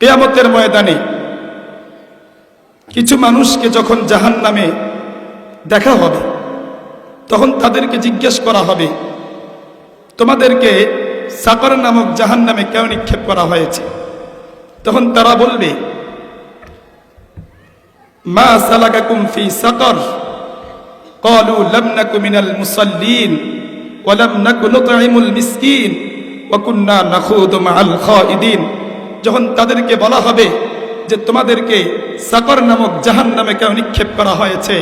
কেয়ামতের ময়দানে কিছু মানুষকে যখন জাহান নামে দেখা হবে তখন তাদেরকে জিজ্ঞেস করা হবে তোমাদেরকে সাকর নামক জাহান নামে কেন নিক্ষেপ করা হয়েছে তখন তারা বলবে মা সালাকাকুম ফি সাকর قالوا لم نك من المصلين ولم نك نطعم المسكين وكنا نخوض مع الخائدين যখন তাদেরকে বলা হবে যে তোমাদেরকে সাকর নামক জাহান নামে কেন নিক্ষেপ করা হয়েছে,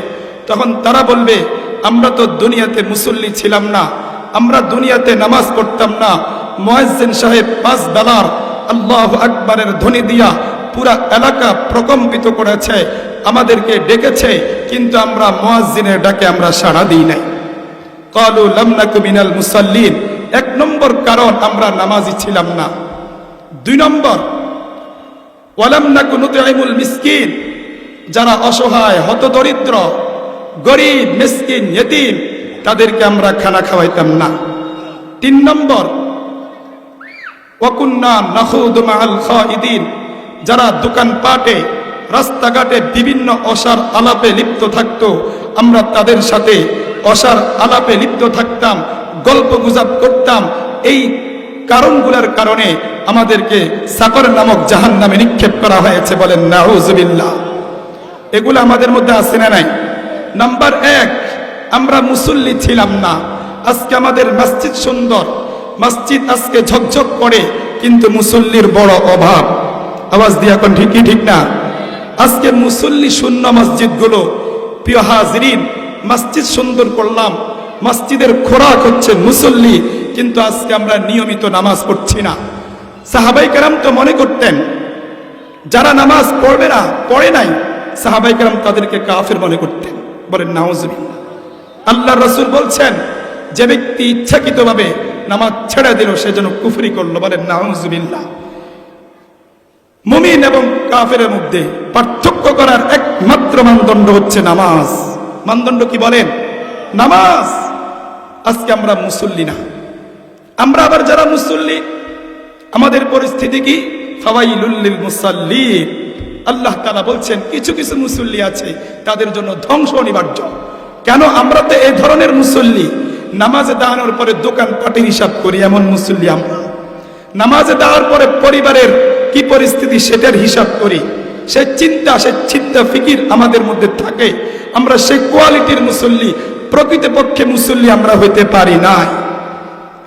তখন তারা বলবে, আমরা তো দুনিয়াতে মুসল্লি ছিলাম না, আমরা দুনিয়াতে নামাজ পড়তাম না। মোয়াজ্জেন সাহেব পাঁচ বেলার আল্লাহ আকবরের ধ্বনি দিয়া পুরা এলাকা প্রকম্পিত করেছে, আমাদেরকে ডেকেছে, কিন্তু আমরা মোয়াজ্জিনের ডাকে আমরা সাড়া দিই নাই। কালু লামনাকু মিনাল মুসাল্লিন, এক নম্বর কারণ আমরা নামাজি ছিলাম না। দুই নম্বর, ওয়ালাম নুতইমুল মিসকিন, যারা অসহায়, হতদরিদ্র, গরিব, মিসকিন, ইয়েতিম, তাদেরকে আমরা খানা খাওয়াইতাম না। তিন নম্বর নাখুদু মাআল খাইদিন, যারা দোকানপাটে, রাস্তাঘাটে বিভিন্ন অসার আলাপে লিপ্ত থাকত, আমরা তাদের সাথে অসার আলাপে লিপ্ত থাকতাম, গল্প গুজব করতাম, এই কারণগুলোর কারণে আমাদেরকে সাকর নামক জাহান নামে নিক্ষেপ করা হয়েছে বলেন, নাউজুবিল্লাহ। এগুলো আমাদের মধ্যে আছে না নাই? নাম্বার এক, আমরা মুসল্লি ছিলাম না। আজকে আমাদের মসজিদ সুন্দর। মসজিদ আজকে ঝকঝক করে, কিন্তু মুসল্লির বড় অভাব। আওয়াজ দিয়ে এখন ঠিকই ঠিক না? আজকে মুসল্লি শূন্য মসজিদগুলো, প্রিয় হাজরিন, মসজিদ সুন্দর করলাম। মসজিদের খোরাক হচ্ছে মুসল্লি কিন্তু আজকে আমরা নিয়মিত নামাজ পড়ছি না। সাহাবাই কারাম তো মনে করতেন, যারা নামাজ পড়বে না, পড়ে নাই, সাহাবাই কারাম তাদেরকে কাফের মনে করতেন। বলেন, নাউজুবিল্লাহ। আল্লাহ রসুল বলছেন, যে ব্যক্তি ইচ্ছাকৃতভাবে নামাজ ছেড়ে দিল, সে যেন কুফরি করল। বলেন, নাউজুবিল্লাহ। মুমিন এবং কাফের মধ্যে পার্থক্য করার একমাত্র মানদণ্ড হচ্ছে নামাজ। মানদণ্ড কি বলেন? নামাজ! আজকে আমরা মুসল্লি না। আমরা আবার যারা মুসল্লি, আমাদের পরিস্থিতি কি? ফাওয়াইলুল্লিল মুসাল্লি আল্লাহ তালা বলছেন, কিছু কিছু মুসল্লি আছে, তাদের জন্য ধ্বংস অনিবার্য। কেন আমরা তো এই ধরনের মুসল্লি? নামাজে দাঁড়ানোর পরে দোকান পাটের হিসাব করি, এমন মুসল্লি আমরা। নামাজে দেওয়ার পরে পরিবারের কি পরিস্থিতি, সেটার হিসাব করি। সে চিন্তা সে চিন্তা ফিকির আমাদের মধ্যে থাকে। আমরা সেই কোয়ালিটির মুসল্লি, প্রকৃতপক্ষে মুসল্লি আমরা হইতে পারি না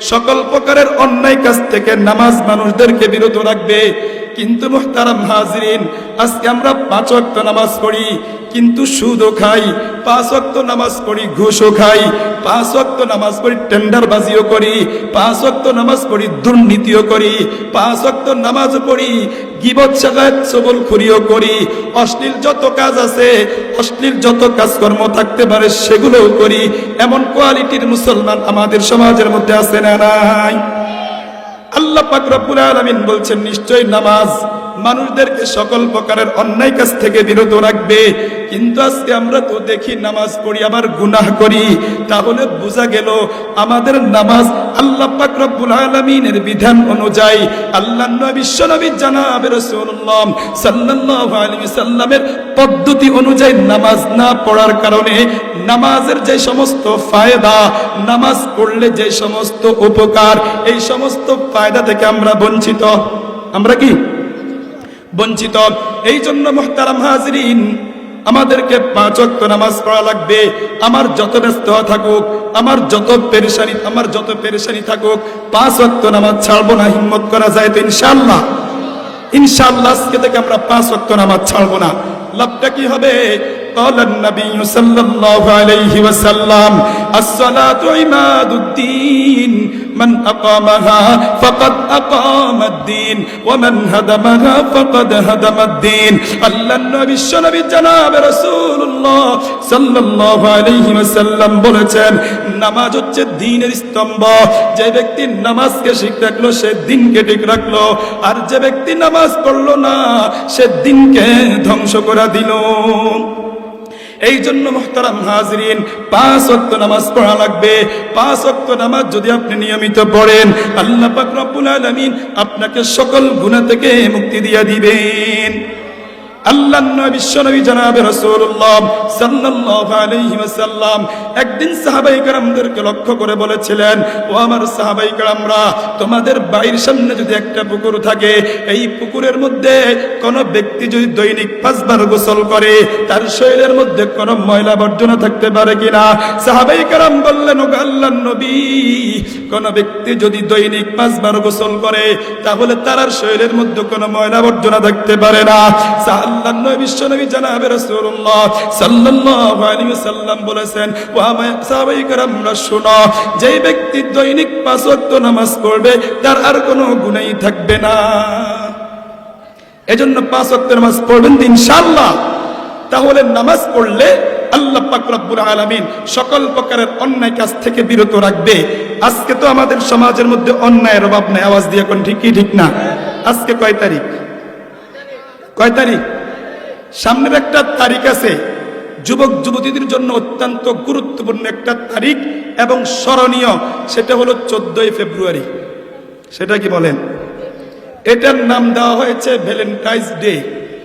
সকল প্রকারের অন্যায় কাজ থেকে নামাজ মানুষদেরকে বিরত রাখবে। কিন্তু মুহতারাম হাজরিন, আজকে আমরা পাঁচ ওয়াক্ত নামাজ পড়ি, কিন্তু সুদও খাই, পাঁচ ওয়াক্ত নামাজ পড়ি, ঘুষও খাই, পাঁচ ওয়াক্ত নামাজ পড়ি, টেন্ডারবাজিও করি, পাঁচ ওয়াক্ত নামাজ পড়ি, দুর্নীতিও করি, পাঁচ ওয়াক্ত নামাজ পড়ি, গিবত শাখায় সবল খুরিও করি, অশ্লীল যত কাজ আছে, অশ্লীল যত কাজকর্ম থাকতে পারে সেগুলোও করি। এমন কোয়ালিটির মুসলমান আমাদের সমাজের মধ্যে আছে নাই। আল্লাহ বলছেন নিশ্চয় নামাজ মানুষদেরকে সকল প্রকারের অন্যায় থেকে বিরত রাখবে। কিন্তু আজকে আমরা তো দেখি নামাজ পড়ি, আবার গুনাহ করি। তাহলে বোঝা গেল আমাদের নামাজ আল্লাহ পাক রব্বুল আলামিনের বিধান অনুযায়ী আল্লাহ বিশ্ব নবী সাল্লামের পদ্ধতি অনুযায়ী নামাজ না পড়ার কারণে নামাজের যে সমস্ত ফায়দা, নামাজ পড়লে যে সমস্ত উপকার, এই সমস্ত ফায়দা থেকে আমরা বঞ্চিত। আমরা কি? বঞ্চিত। এই জন্য মোহতারাম হাজরিন, আমাদেরকে পাঁচ ওয়াক্ত নামাজ পড়া লাগবে। আমার যত ব্যস্ত থাকুক, আমার যত পেরেশানি, আমার যত পেরেশানি থাকুক, পাঁচ ওয়াক্ত নামাজ ছাড়বো না, হিম্মত করা যায় তো ইনশাল্লাহ ইনশাল্লাহ আজকে থেকে আমরা পাঁচ ওয়াক্ত নামাজ ছাড়বো না। লাভটা কি হবে? قال النبي صلى الله عليه وسلم الصلاة عماد الدين من أقامها فقد أقام الدين ومن هدمها فقد هدم الدين আল্লাহ নবী বিশ্বনবী জনাব রাসূলুল্লাহ সাল্লাল্লাহু আলাইহি ওয়াসাল্লাম বলেছেন নামাজ হচ্ছে দ্বীনের স্তম্ভ যে ব্যক্তি নামাজকে ঠিক রাখলো সে দিনকে ঠিক রাখলো আর যে ব্যক্তি নামাজ পড়লো না সে দিনকে ধ্বংস করে দিল এই জন্য মোহতারাম হাজরিন, পাঁচ অক্ত নামাজ পড়া লাগবে। পাঁচ অক্ত নামাজ যদি আপনি নিয়মিত পড়েন, আল্লাহ পাক রব্বুল আপনাকে সকল গুণা থেকে মুক্তি দিয়া দিবেন। গোসল করে, তার শরীরের মধ্যে কোন ময়লা বর্জনা থাকতে পারে কিনা? সাহাবাই কারাম বললেন আল্লাহ নবী, কোনো ব্যক্তি যদি দৈনিক পাঁচবার গোসল করে, তাহলে তার শরীরের মধ্যে কোন ময়লা বর্জনা থাকতে পারে না। আল্লাহ নবী জানাবে রাসূলুল্লাহ সাল্লাল্লাহু আলাইহি ওয়াসাল্লাম বলেছেন শুনো, যেই ব্যক্তি দৈনিক পাঁচ ওয়াক্ত নামাজ পড়বে, তার আর কোনো গুনাহই থাকবে না। এজন্য পাঁচ ওয়াক্ত নামাজ পড়বেন ইনশাআল্লাহ। তাহলে নামাজ পড়লে আল্লাহ পাক রব্বুল আলামিন সকল প্রকারের অন্যায় কাজ থেকে বিরত রাখবে। আজকে তো আমাদের সমাজের মধ্যে অন্যায়ের অভাব নাই, আওয়াজ দিয়ে কোন ঠিকই ঠিক না? আজকে কয় তারিখ? কয় তারিখ? সামনের একটা তারিখ আছে। যুবক, যুবতীদের জন্য অত্যন্ত গুরুত্বপূর্ণ একটা তারিখ এবং স্মরণীয়, সেটা হলো চোদ্দই ফেব্রুয়ারি। সেটা কি বলেন? এটার নাম দেওয়া হয়েছে ভ্যালেন্টাইন্স ডে।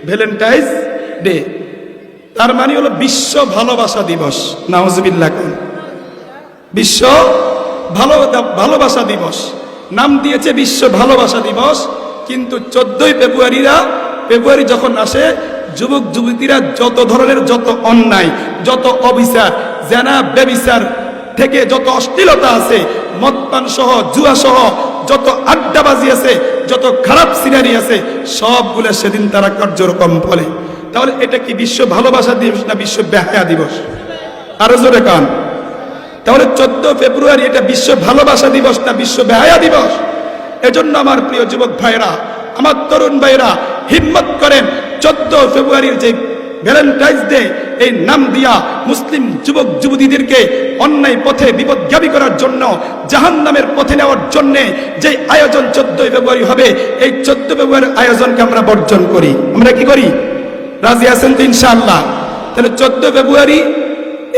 Valentine's day. তার মানে হলো বিশ্ব ভালোবাসা দিবস। নাওজবিল্লাহ বিশ্ব ভালো, ভালোবাসা দিবস। নাম দিয়েছে বিশ্ব ভালোবাসা দিবস, কিন্তু চোদ্দই ফেব্রুয়ারিরা, ফেব্রুয়ারি যখন আসে যুবক, যুবতীরা যত ধরনের যত অন্যায়, যত অবিচার, জেনা, বেবিচার থেকে যত অশ্লীলতা আছে, মদপান সহ, জুয়া সহ, যত আড্ডাবাজি আছে, যত খারাপ সিনারি আছে, সবগুলো সেদিন তারা কার্যরকম বলে। তাহলে এটা কি বিশ্ব ভালোবাসা দিবস না বিশ্ব বেহায়া দিবস? আরও জোরে কান। তাহলে চোদ্দ ফেব্রুয়ারি এটা বিশ্ব ভালোবাসা দিবস না বিশ্ব বেহায়া দিবস? এজন্য আমার প্রিয় যুবক ভাইরা আমার তরুণ ভাইরা হিম্মত করেন চোদ্দ ফেব্রুয়ারির যে ভ্যালেন্টাইন্স ডে, এই নাম দিয়া মুসলিম যুবক যুবতীদেরকে অন্যায় পথে বিপদগামী করার জন্য জাহান নামের পথে নেওয়ার জন্য যে আয়োজন চোদ্দই ফেব্রুয়ারি হবে, এই চোদ্দ ফেব্রুয়ারির আয়োজনকে আমরা বর্জন করি। আমরা কি করি? রাজি আছেন তো ইনশাআল্লাহ? তাহলে চোদ্দ ফেব্রুয়ারি,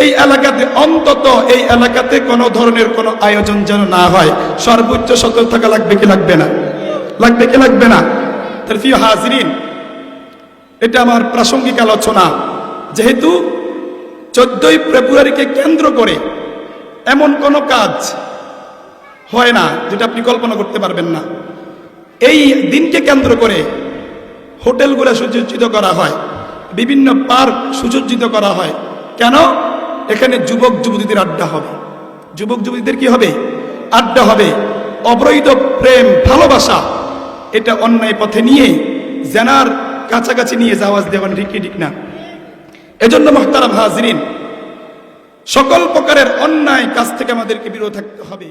এই এলাকাতে অন্তত এই এলাকাতে কোনো ধরনের কোনো আয়োজন যেন না হয়। সর্বোচ্চ সতর্ক থাকা লাগবে কি লাগবে না? লাগবে কি লাগবে না? তাহলে হাজরিন এটা আমার প্রাসঙ্গিক আলোচনা। যেহেতু চোদ্দই ফেব্রুয়ারিকে কেন্দ্র করে এমন কোনো কাজ হয় না, যেটা আপনি কল্পনা করতে পারবেন না। এই দিনকে কেন্দ্র করে হোটেলগুলো সুসজ্জিত করা হয়, বিভিন্ন পার্ক সুসজ্জিত করা হয়। কেন? এখানে যুবক যুবতীদের আড্ডা হবে। যুবক যুবতীদের কি হবে? আড্ডা হবে। অবৈধ প্রেম, ভালোবাসা, এটা অন্যায় পথে নিয়ে জেনার কাছাকাছি নিয়ে যাওয়াজ দেওয়ান ঠিক কি, ঠিক না। এজন্য মহতারাম হাজরিন, সকল প্রকারের অন্যায় কাছ থেকে আমাদেরকে বিরত থাকতে হবে।